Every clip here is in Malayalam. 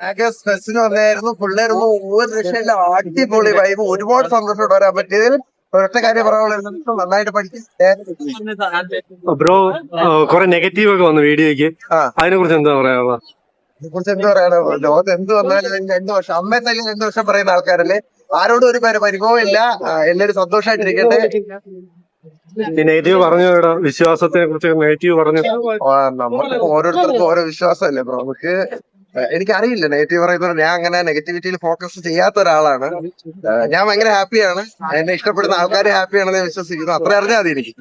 വന്നായിരുന്നു പിള്ളേരൊന്നും ഒരു രക്ഷയില്ല അടിപൊളി വൈബ് ഒരുപാട് സന്തോഷത്തോടെ വരാൻ പറ്റിയതിൽ ഒരൊറ്റ കാര്യം പറയാനുള്ളത് നന്നായിട്ട് പഠിക്കും ബ്രോ കുറെ നെഗറ്റീവ് ഒക്കെ വന്നു വീഡിയോക്ക് ആ. അതിനെ കുറിച്ച് എന്താ പറയാനുള്ള കുറിച്ച് എന്ത് പറയാനോ? ലോകത്ത് എന്ത് വന്നാലും രണ്ടു വർഷം അമ്മയെ തല്ലി രണ്ടു വർഷം പറയുന്ന ആൾക്കാരല്ലേ? ആരോടും ഒരു പേര് പരിഭവം ഇല്ല. എല്ലാവരും സന്തോഷമായിട്ടിരിക്കട്ടെ നെഗറ്റീവ് പറഞ്ഞു വിശ്വാസത്തെ കുറിച്ച് നെഗറ്റീവ് പറഞ്ഞു? നമ്മൾ നമുക്ക് ഓരോരുത്തർക്കും ഓരോ വിശ്വാസമല്ലേ ബ്രോ നമുക്ക് എനിക്കറിയില്ല നെഗറ്റീവ് പറയുന്നത് ഞാൻ അങ്ങനെ നെഗറ്റിവിറ്റിയിൽ ഫോക്കസ് ചെയ്യാത്ത ഒരാളാണ്. ഞാൻ ഭയങ്കര ഹാപ്പിയാണ്. എന്നെ ഇഷ്ടപ്പെടുന്ന ആൾക്കാർ ഹാപ്പിയാണെന്ന് ഞാൻ വിശ്വസിക്കുന്നു. അത്ര അറിഞ്ഞാൽ മതി എനിക്ക്.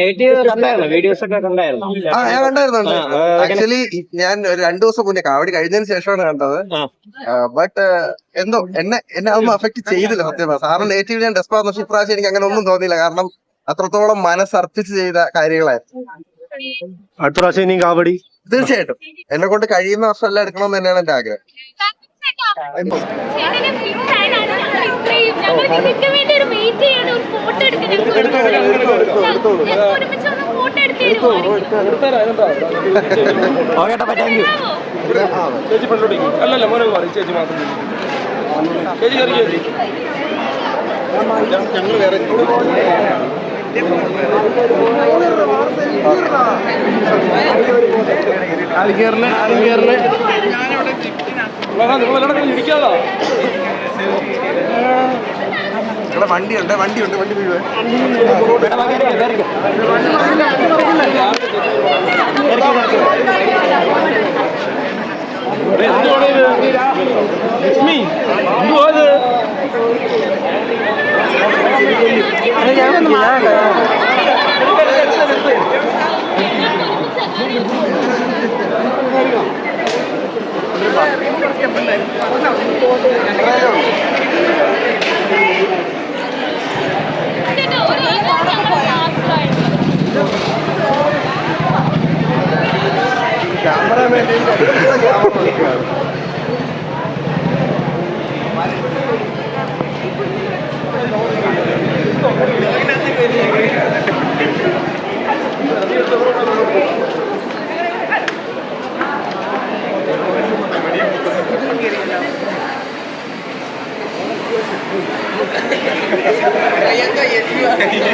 നെഗറ്റീവ് കണ്ടായിരുന്നു? വീഡിയോസ് ഒക്കെ കണ്ടായിരുന്നു? ആ ഞാൻ കണ്ടായിരുന്നുണ്ട്. ആ, ആക്ച്വലി ഞാൻ ഒരു രണ്ടു ദിവസം മുന്നേ കാവടി കഴിഞ്ഞതിന് ശേഷമാണ് കണ്ടത്. ബട്ട് എന്തോ എന്നെ എന്നെ അതൊന്നും അഫക്ട് ചെയ്തില്ല സത്യം പറഞ്ഞാൽ സാറിന് നെഗറ്റീവ് ഞാൻ ഡെസ്പാ പക്ഷേ ഇപ്രാവശ്യം എനിക്ക് അങ്ങനെ ഒന്നും തോന്നിയില്ല. കാരണം അത്രത്തോളം മനസ്സർപ്പിച്ച് ചെയ്ത കാര്യങ്ങളായിരുന്നു. അടുത്ത പ്രാവശ്യം ഇനി കാവടി തീർച്ചയായിട്ടും. എന്നെ കൊണ്ട് കഴിയുന്ന വർഷം എല്ലാം എടുക്കണം തന്നെയാണ് എന്റെ ആഗ്രഹം. ചേച്ചി അല്ലല്ല മോനെ മാറി ചേച്ചി മാത്രം ഞങ്ങൾ വേറെ നിങ്ങൾ ഇരിക്കാതാ നിങ്ങളെ വണ്ടി ഉണ്ട് വണ്ടി ഉണ്ട് വീഴുവേ. ലക്ഷ്മി എന്തുവാ ഇത്? Ini